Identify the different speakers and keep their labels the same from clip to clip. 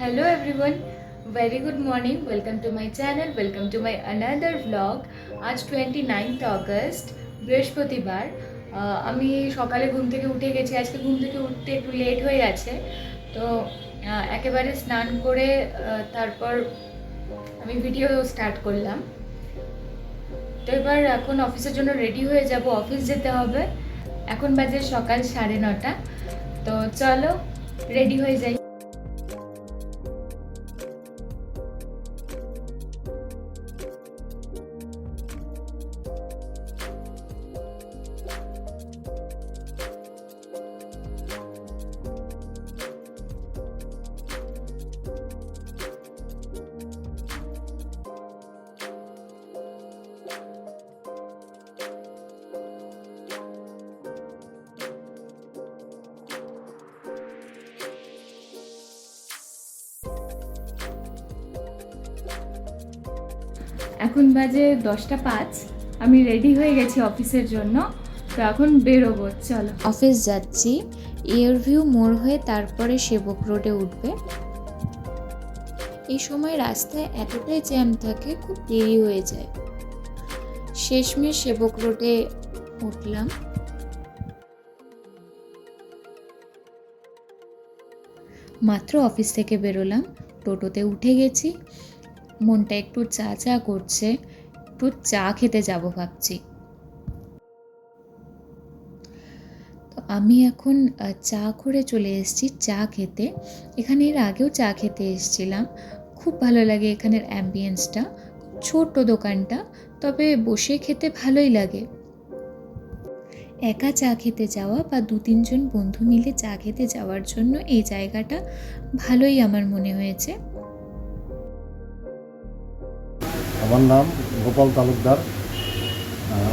Speaker 1: Hello everyone, very good morning. Welcome to my channel. Welcome to my another vlog. আজ twenty ninth August বৃহস্পতিবার আমি সকালে ঘুম থেকে উঠে গেছি। আজকে ঘুম থেকে উঠতে একটু লেট হয়ে গেছে তো একেবারে স্নান করে তারপর আমি ভিডিও স্টার্ট করলাম। তো এবার এখন অফিসের জন্য রেডি হয়ে যাব। অফিস যেতে হবে। এখন বাজে সকাল সাড়ে নটা। তো চলো রেডি হয়ে যাই। এখন বাজে দশটা পাঁচ। আমি রেডি হয়ে গেছি অফিসের জন্য। তো এখন বেরোবো, চলো।
Speaker 2: অফিস যাচ্ছি। এয়ারভিউ মোড় হয়ে তারপরে সেবক রোডে উঠবে। এই সময় রাস্তায় এতটাই জ্যাম থাকে, খুব দেরি হয়ে যায়। শেষমেশ সেবক রোডে উঠলাম। মাত্র অফিস থেকে বেরোলাম। টোটোতে উঠে গেছি। মনটা একটু চা চা করছে, একটু চা খেতে যাব ভাবছি। তো আমি এখন চা করে চলে এসেছি চা খেতে। এখানে এর আগেও চা খেতে এসেছিলাম। খুব ভালো লাগে এখানের অ্যাম্বিয়েন্সটা ছোট্ট দোকানটা, তবে বসে খেতে ভালোই লাগে। একা চা খেতে যাওয়া বা দু তিনজন বন্ধু মিলে চা খেতে যাওয়ার জন্য এই জায়গাটা ভালোই আমার মনে হয়েছে।
Speaker 3: আমার নাম গোপাল তালুকদার।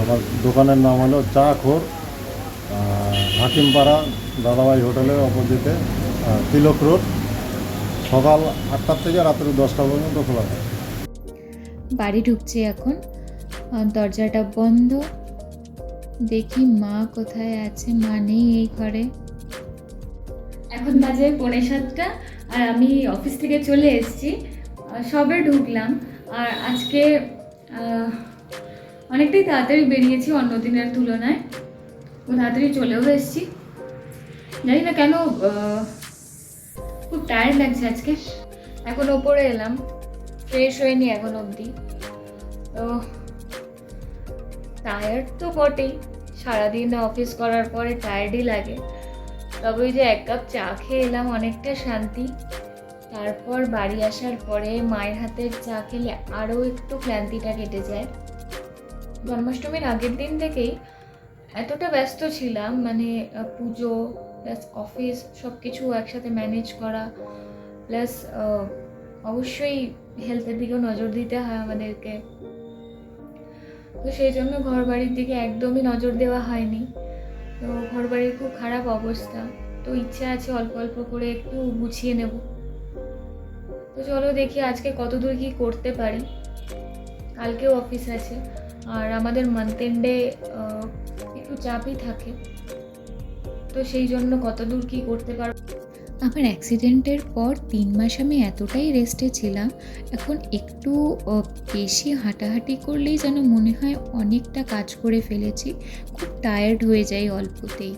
Speaker 3: আমার দোকানের নাম হলো চা খোর। হাকিমপাড়া দাদাভাই হোটেলের অপোজিটে তিলক রোড। সকাল আটটার থেকে রাত্রি দশটা পর্যন্ত খোলা থাকে।
Speaker 2: বাড়ি ঢুকছি এখন। দরজাটা বন্ধ। দেখি মা কোথায় আছে, মা নেই এই ঘরে।
Speaker 1: এখন বাজে পৌনে সাতটা, আর আমি অফিস থেকে চলে এসেছি। সবে ঢুকলাম। আর আজকে অনেকটাই তাড়াতাড়ি বেরিয়েছি অন্য দিনের তুলনায়। ও তাড়াতাড়ি চলেও এসেছি। জানি না কেন খুব টায়ার্ড লাগছে আজকে। এখন ওপরে এলাম ফ্রেশ হয়নি এখন অবধি। তো টায়ার্ড তো বটেই। সারাদিন অফিস করার পরে টায়ার্ডই লাগে। তবে ওই যে এক কাপ চা খেয়ে এলাম, অনেকটা শান্তি। তারপর বাড়ি আসার পরে মায়ের হাতের চা খেলে আরও একটু ক্লান্তিটা কেটে যায়। জন্মাষ্টমীর আগের দিন থেকেই এতটা ব্যস্ত ছিলাম মানে পুজো প্লাস অফিস সব কিছু একসাথে ম্যানেজ করা প্লাস অবশ্যই হেলথের দিকেও নজর দিতে হয় আমাদেরকে। তো সেই জন্য ঘর বাড়ির দিকে একদমই নজর দেওয়া হয়নি। তো ঘর বাড়ির খুব খারাপ অবস্থা। তো ইচ্ছা আছে অল্প অল্প করে একটু গুছিয়ে নেব। তো চলো দেখি আজকে কত দূর কি করতে পারি। কালকেও অফিস আছে। আর আমাদের মান্থ এন্ডে একটু চাপই থাকে। তো সেই জন্য কত দূর কি করতে পারব।
Speaker 2: আমার অ্যাক্সিডেন্টের পর তিন মাস আমি এতটাই রেস্টে ছিলাম। এখন একটু বেশি হাঁটাহাঁটি করলেই যেন মনে হয় অনেকটা কাজ করে ফেলেছি। খুব টায়ার্ড হয়ে যাই অল্পতেই।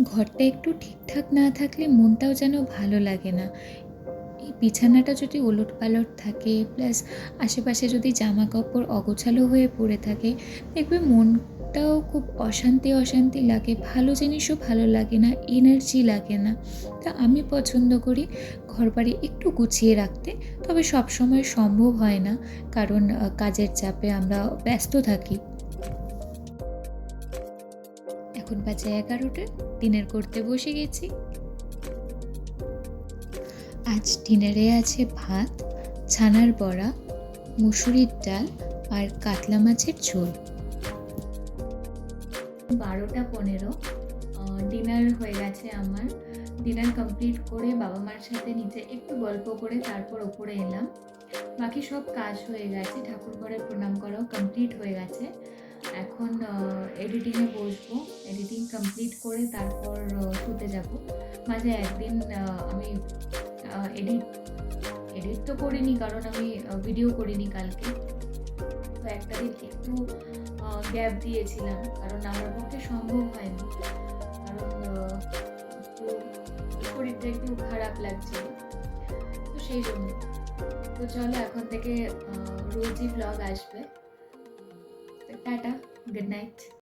Speaker 2: ঘরটা একটু ঠিকঠাক না থাকলে মনটাও যেন ভালো লাগে না। এই বিছানাটা যদি ওলট পালট থাকে, প্লাস আশেপাশে যদি জামা কাপড় অগোছালো হয়ে পড়ে থাকে, দেখবে মনটাও খুব অশান্তি অশান্তি লাগে, ভালো জিনিসও ভালো লাগে না এনার্জি লাগে না। তা আমি পছন্দ করি ঘরবাড়ি একটু গুছিয়ে রাখতে, তবে সব সময় সম্ভব হয় না, কারণ কাজের চাপে আমরা ব্যস্ত থাকি। এখন বাজে এগারোটা, ডিনার করতে বসে গেছি। আজ ডিনারে আছে ভাত, ছানার বড়া, মুসুরির ডাল আর কাতলা মাছের ঝোল।
Speaker 1: বারোটা পনেরো ডিনার হয়ে গেছে আমার। ডিনার কমপ্লিট করে বাবা মার সাথে নিচে একটু গল্প করে তারপর ওপরে এলাম। বাকি সব কাজ হয়ে গেছে, ঠাকুর ঘরে প্রণাম করাও কমপ্লিট হয়ে গেছে। এখন এডিটিংয়ে বসবো। এডিটিং কমপ্লিট করে তারপর শুতে যাব। মাঝে একদিন আমি এডিট এডিট তো করিনি কারণ আমি ভিডিও করিনি কালকে। তো একটা দিন একটু গ্যাপ দিয়েছিলাম কারণ আমার পক্ষে সম্ভব হয়নি। কারণ শরীরটা একটু খারাপ লাগছিল তো সেই জন্য। তো চলো এখন থেকে রোজই ব্লগ আসবে। Tata, good night.